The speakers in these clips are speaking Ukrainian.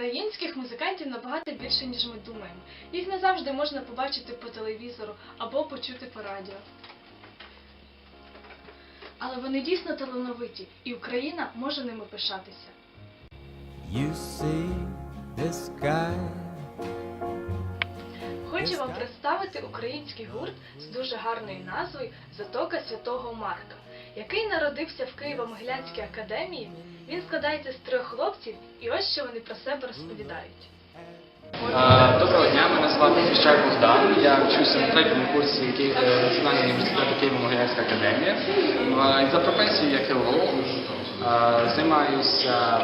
Українських музикантів набагато більше, ніж ми думаємо. Їх не завжди можна побачити по телевізору або почути по радіо. Але вони дійсно талановиті, і Україна може ними пишатися. You see the sky. Хочу вам представити український гурт з дуже гарною назвою Затока Святого Марка, який народився в Києво-Могилянській академії. Він складається з трьох хлопців, і ось що вони про себе розповідають. Доброго дня, мене звати Фіщак Богдан. Я вчуся на третьому курсі е, Національного університету Києво-Могилянська академія. За професією я філолог. Займаюся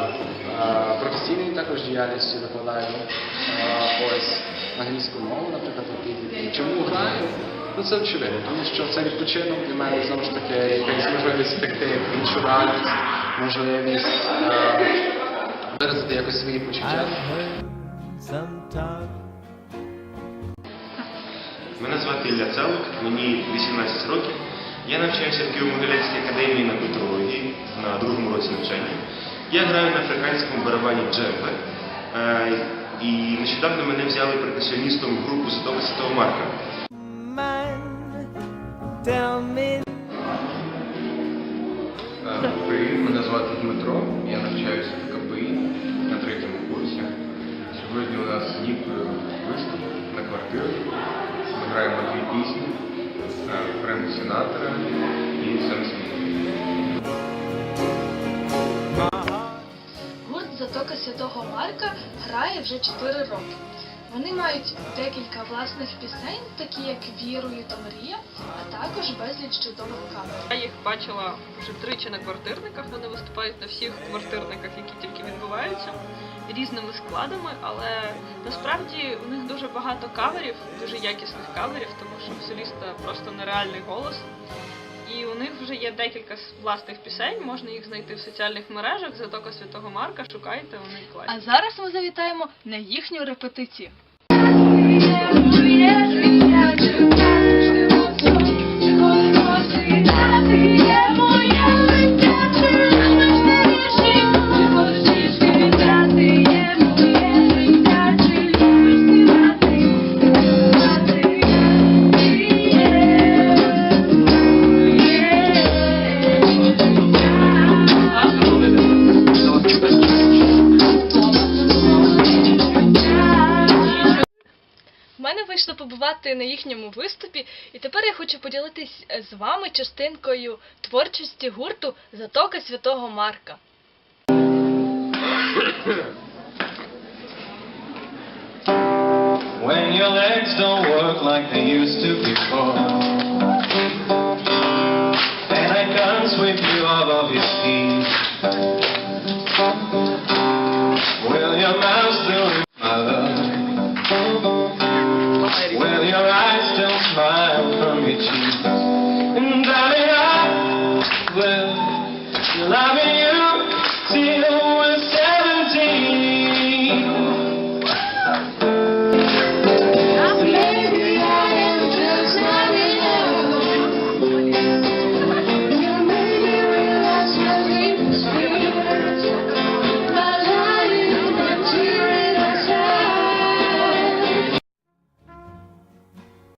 професійною також діяльністю, викладаю ось англійську мову, наприклад. І Чому граю? Ну це очевидно, тому що це відпочинок для мене знову ж таки якась можливість втекти в іншу реальність, можливість е, виразити якось свої почуття. Мене звати Ілля Целик, мені 18 років. Я навчаюся в Києво-Могилянській академії на культурології на другому році навчання. Я граю на африканському барабані джембе. Е, І нещодавно мене взяли перкусіоністом в групу Святого Святого Марка. Mine, звати Дмитро, я навчаюся в КПІ на третьому курсі. Сьогодні у нас Нікою виступ на квартирі. Ми граємо дві пісні е, Френка Сінатора і Сем Сміт. Гурт Затока Святого Марка грає вже 4 роки. Вони мають декілька власних пісень, такі як Вірую та Мрія, а також безліч чудових камер. Я їх бачила вже тричі на квартирниках. Вони виступають на всіх квартирниках, які тільки відбуваються, різними складами. Але насправді у них дуже багато каверів, дуже якісних каверів, тому що в соліста просто нереальний голос. І у них вже є декілька власних пісень. Можна їх знайти в соціальних мережах. Затока Святого Марка. Шукайте, вони класні. А зараз ми завітаємо на їхню репетицію. Побувати на їхньому виступі, і тепер я хочу поділитись е, з вами частинкою творчості гурту Затока Святого Марка. When your legs don't work like they used to with you. And loving you till we're 17.